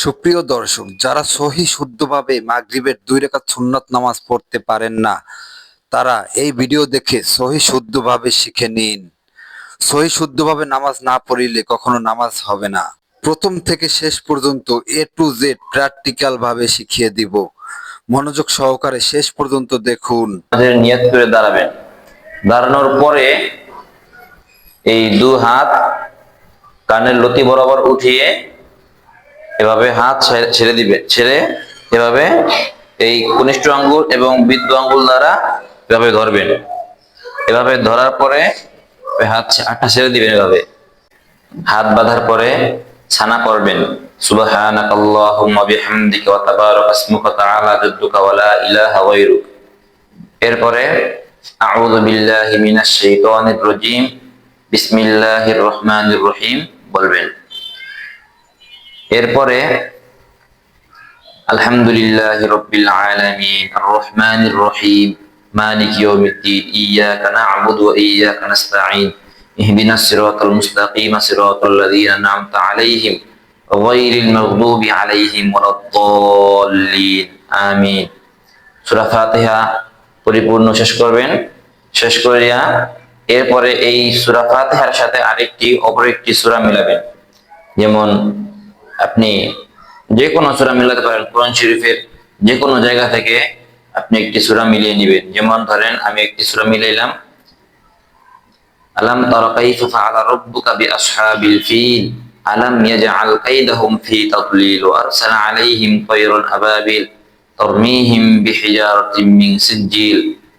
সুপ্রিয় দর্শক, যারা সহি শুদ্ধভাবে মাগরিবের দুই রেখা সুন্নত নামাজ পড়তে পারেন না, তারা এই ভিডিও দেখে সহি শুদ্ধভাবে শিখে নিন। সহি শুদ্ধভাবে নামাজ না পড়িলে কখনো নামাজ হবে না। প্রথম থেকে শেষ পর্যন্ত এ টু জেড প্র্যাকটিক্যাল ভাবে শিখিয়ে দিব। মনোযোগ সহকারে শেষ পর্যন্ত দেখুন। নিয়ত করে দাঁড়াবেন। দাঁড়ানোর পরে এই দু হাত কানের লতি বরাবর উঠিয়ে এভাবে হাত ছেড়ে- দিবে, ছেড়ে এভাবে এই কনিষ্ঠ আঙ্গুল এবং বৃদ্ধ আঙ্গুল দ্বারা এভাবে ধরবেন। এভাবে ধরার পরে হাত হাতটা ছেড়ে দিবেন এভাবে। হাত বাঁধার পরে ছানা পড়বেন। বিহামদিকা ওয়া তাবারাক ইসমুকা তাআলা জাদ্দুকা ওয়া লা ইলাহা গায়রুক। এরপরে আউযু বিল্লাহি মিনাশ শাইতানির রাজীম। বিসমিল্লাহির রহমানির রহিম বলবেন। এরপরে, আলহামদুলিল্লাহি রাব্বিল রহিম, মালিক ইয়াকা ইয়াকা নাস্তাঈন সিরাতাল সিরাতাল লাযীনা আন'আমতা আলাইহিম গায়রিল মাগদুবি আলাইহিম আমিন। সূরা ফাতিহা পরিপূর্ণ শেষ করবেন। শেষ করিয়া এরপরে এই সূরা ফাতিহার সাথে আরেকটি, অপর একটি সূরা মিলাবেন। যেমন আপনি যে কোনো সূরা মিলাতে পারেন, কোরআন শরীফের যে কোনো জায়গা থেকে আপনি একটি সুরা মিলিয়ে নেবেন। যেমন ধরেন, আমি একটি সুরা মিলাইলাম, আলাম তারা কাইফা ফাআলা রাব্বুকা ফিল? ইয়াজআল কাইদাহুম ফি তাদলিল ওয়া আরসালা আলাইহিম আবাবিল মিন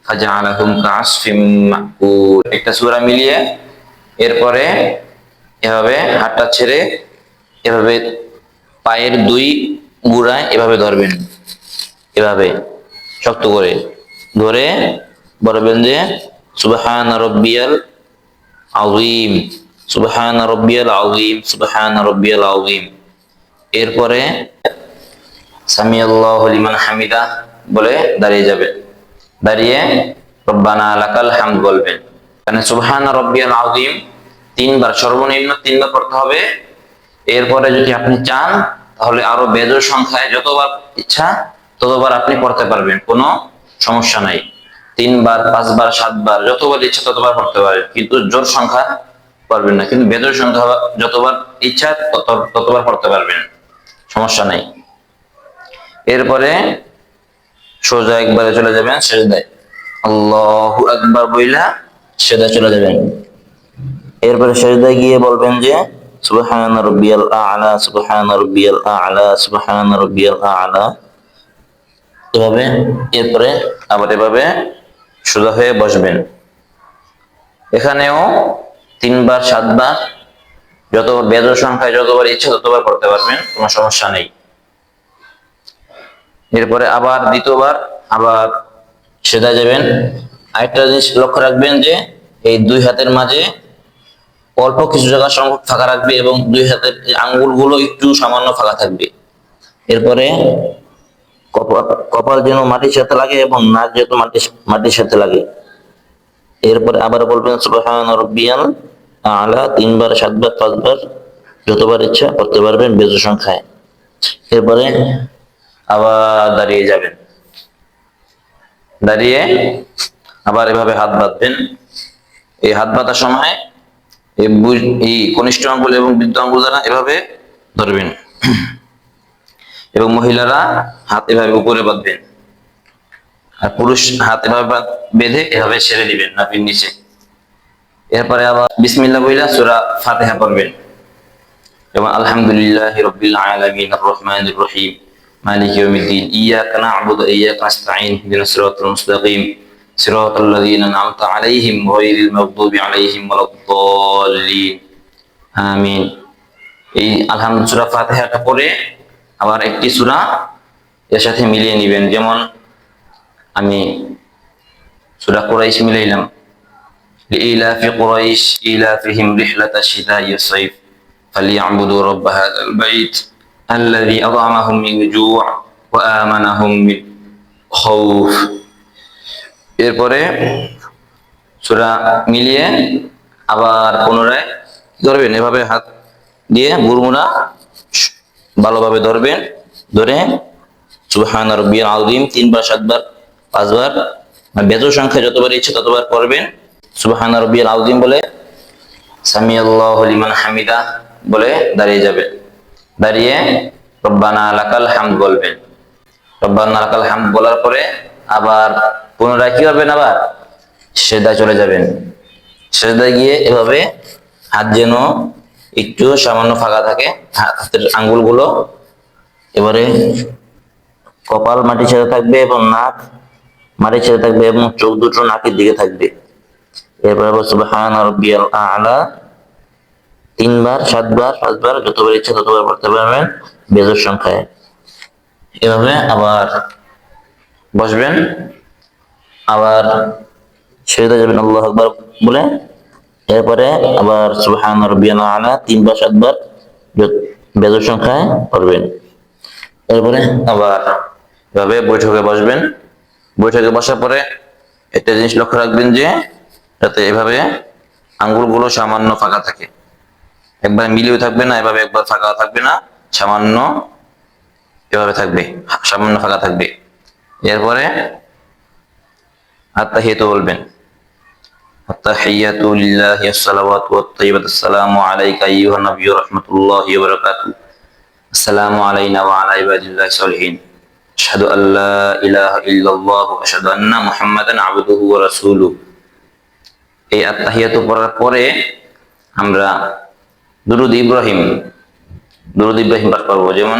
ফাজআলাহুম কাআসফিম মাকুল। একটা সূরা মিলিয়ে এরপরে এভাবে হাতটা ছেড়ে এভাবে পায়ের দুই গুড়ায় এভাবে ধরবেন। এভাবে শক্ত করে ধরে বলবেন যে, সুবহান রব্বিয়াল আযীম, সুবহান রব্বিয়াল আযীম, সুবহান রব্বিয়াল আযীম। এরপরে সামি আল্লাহু হামিদা বলে দাঁড়িয়ে যাবে। দাঁড়িয়ে রব্বানা লাকাল হামদ বলবেন। মানে সুবহান রব্বিয়াল আযীম তিনবার, সর্বনিম্ন তিনবার পড়তে হবে। এরপরে যদি আপনি চান তাহলে আরও বেজোর সংখ্যায় যতবার ইচ্ছা ততবার আপনি পড়তে পারবেন, কোনো সমস্যা নাই। তিনবার, পাঁচবার, সাতবার, যতবার ইচ্ছা ততবার পড়তে পারবেন। কিন্তু জোর সংখ্যা পারবেন না। কিন্তু বেজোর সংখ্যা যতবার ইচ্ছা তত, ততবার পড়তে পারবেন। সমস্যা নাই। এরপরে সোজা একবারে চলে যাবেন, সেজদায়। আল্লাহু আকবার বইলা সেজদায় চলে যাবেন। এরপরে সেজদায় গিয়ে বলবেন যে সুবহান রাব্বিয়াল আ'লা, সুবহান রাব্বিয়াল আ'লা, সুবহান রাব্বিয়াল আ'লা। এভাবে, এরপরে আবার এভাবে সোজা হয়ে বসবেন। এখানেও তিনবার, সাতবার যত বেজর সংখ্যায় যতবার ইচ্ছা ততবার করতে পারবেন, কোনো সমস্যা নেই। এরপরে আবার দ্বিতীয়বার আবার সেদা যাবেন। আরেকটা জিনিস লক্ষ্য রাখবেন যে, এই দুই হাতের মাঝে অল্প কিছু জায়গা সংখ্যক ফাঁকা রাখবে এবং দুই হাতের আঙ্গুলগুলো একটু সামান্য ফাঁকা থাকবে। এরপরে কপাল যেন মাটির সাথে লাগে এবং নাক যেহেতু মাটির মাটির সাথে লাগে। এরপরে আবার বলবেন সুবহান আলা তিনবার, সাতবার, পাঁচবার, যতবার ইচ্ছা করতে পারবেন বেজু সংখ্যায়। এরপরে আবার দাঁড়িয়ে যাবেন। দাঁড়িয়ে আবার এভাবে হাত বাঁধবেন। এই হাত বাঁধার সময় এই কনিষ্ঠ আঙ্গুল এবং বৃদ্ধ আঙ্গুল দ্বারা এভাবে ধরবেন। এবং মহিলারা হাত এভাবে উপরে বাঁধবেন। আর পুরুষ হাত এভাবে বেঁধে এভাবে ছেড়ে দিবেন নাপির নিচে। এরপরে আবার বিসমিল্লাহ বইলা সূরা ফাতিহা পড়বেন। এবং আলহামদুলিল্লাহ রব্বিল আলামিন আর রহমানির রহিম, মালিক ইয়াউমিদ্দিন, ইয়াকা না'বুদু, ওয়া ইয়াকা নাস্তাঈন, ইহদিনাস মুস্তাকিম। সিরাতাল লাযীনা আন'আমতা আলাইহিম গায়রিল মাগদুবি আলাইহিম ওয়ালাদ-দাল্লিন আমিন এই আলহামদুলিল্লাহ সূরা ফাতিহাটা পড়ে আবার একটি সূরা এর সাথে মিলিয়ে নেবেন যেমন আমি সূরা কুরাইশ মিলাইলাম لإيلاف قريش إيلافهم رحلة الشتاء والصيف فليعبدوا رب هذا البيت الذي أطعمهم من جوع وآمنهم من خوف এরপরে সূরা মিলিয়ে আবার পুনরায় ধরবেন। এভাবে হাত দিয়ে বুরমুনা ভালোভাবে ধরবেন। ধরে, সুবহান রব্বিয়াল আযীম, তিনবার, সাতবার, পাঁচবার বেজোর সংখ্যা যতবার ইচ্ছে ততবার করবেন। সুবহান রব্বিয়াল আযীম বলে সামি আল্লাহু হামিদা বলে দাঁড়িয়ে যাবেন দাঁড়িয়ে, রব্বানা লাকাল হামদ বলবেন। রব্বানা লাকাল হামদ বলার পরে আবার পুনরায় কি করবেন আবার সেদায় চলে যাবেন। সেদায় গিয়ে এভাবে হাত যেন একটু সামান্য ফাঁকা থাকে, হাতের আঙ্গুলগুলো। এবারে কপাল মাটি ছেড়ে থাকবে এবং নাক মাটি ছেড়ে থাকবে এবং চোখ দুটো নাকের দিকে থাকবে। এরপর সুবহান রাব্বিয়াল আ'লা। তিনবার, সাতবার, পাঁচবার, যতবার ইচ্ছা ততবার পড়তে পারবেন বেজোর সংখ্যায়। এভাবে আবার বসবেন। আবার সেদা যাবেন, আল্লাহ আকবার বলে। এরপরে আবার রাব্বিয়াল আ'লা তিনবার, সাতবার বেজোর সংখ্যায় পড়বেন। এরপরে আবার এভাবে বৈঠকে বসবেন। বৈঠকে বসার পরে একটা জিনিস লক্ষ্য রাখবেন যে, যাতে এভাবে আঙ্গুলগুলো সামান্য ফাঁকা থাকে। একবার মিলিয়ে থাকবে না, এভাবে একবার ফাঁকা থাকবে না, সামান্য এভাবে থাকবে, সামান্য ফাঁকা থাকবে। এরপরে আত্মাহিয়াত বলবেন। আত্মাহিয়াতু লিল্লাহি আসসালাওয়াত ওয়া তাইয়িবাত আসসালামু আলাইকা আইয়ুহা নবী রাহমাতুল্লাহি ওয়া বারাকাতুহু। আসসালামু আলাইনা ওয়া আলা ইবাদিল্লাহি সলিহিন। আশহাদু আল লা ইলাহা ইল্লাল্লাহ ওয়া আশহাদু আন্না মুহাম্মাদান আবদুহু ওয়া রাসূলুহু। এই আত্মাহিয়াত পড়ার পরে আমরা দুরুদ ইব্রাহিম দুরুদ ইব্রাহিম পাঠ করব। যেমন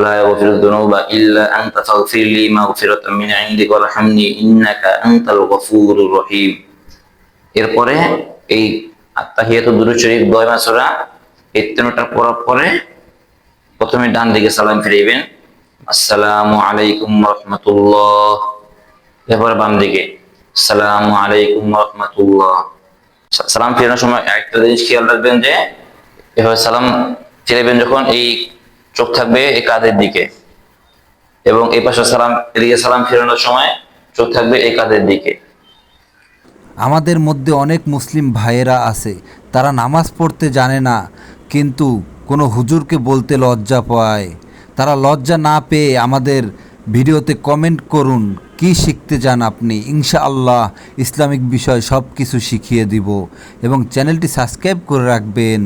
লা ইয়াগফিরু যুনুবা ইল্লা আনতা ফাগফির লি মাগফিরাতাম মিন ইনদিকা ওয়ারহামনি ইন্নাকা আনতাল গফুরুর রহিম এরপরে এই আত্মাহিয়াতু দুরুদ শরীফ দোয়াই মাসুরা এই তিনটা পড়ার পরে প্রথমে ডান দিকে সালাম ফিরাইবেন। আসসালামু আলাইকুম রহমতুল্লাহ। এরপরে বাম দিকে, আসসালামু আলাইকুম রহমতুল্লাহ। সালাম ফেরানোর সময় একটা জিনিস খেয়াল রাখবেন যে, এভাবে সালাম ফিরাবেন যখন এই চোখ থাকবে এই কাঁধের দিকে? এবং এই পাশে সালাম, এদিকে সালাম ফেরানোর সময় চোখ থাকবে এই কাঁধের দিকে? আমাদের মধ্যে অনেক মুসলিম ভাইয়েরা আছে, তারা নামাজ পড়তে জানে না, কিন্তু কোনো হুজুরকে বলতে লজ্জা পায়। তারা লজ্জা না পেয়ে আমাদের ভিডিওতে কমেন্ট করুন, কি শিখতে চান আপনি? ইনশাআল্লাহ ইসলামিক বিষয় সব কিছু শিখিয়ে দিব এবং চ্যানেলটি সাবস্ক্রাইব করে রাখবেন।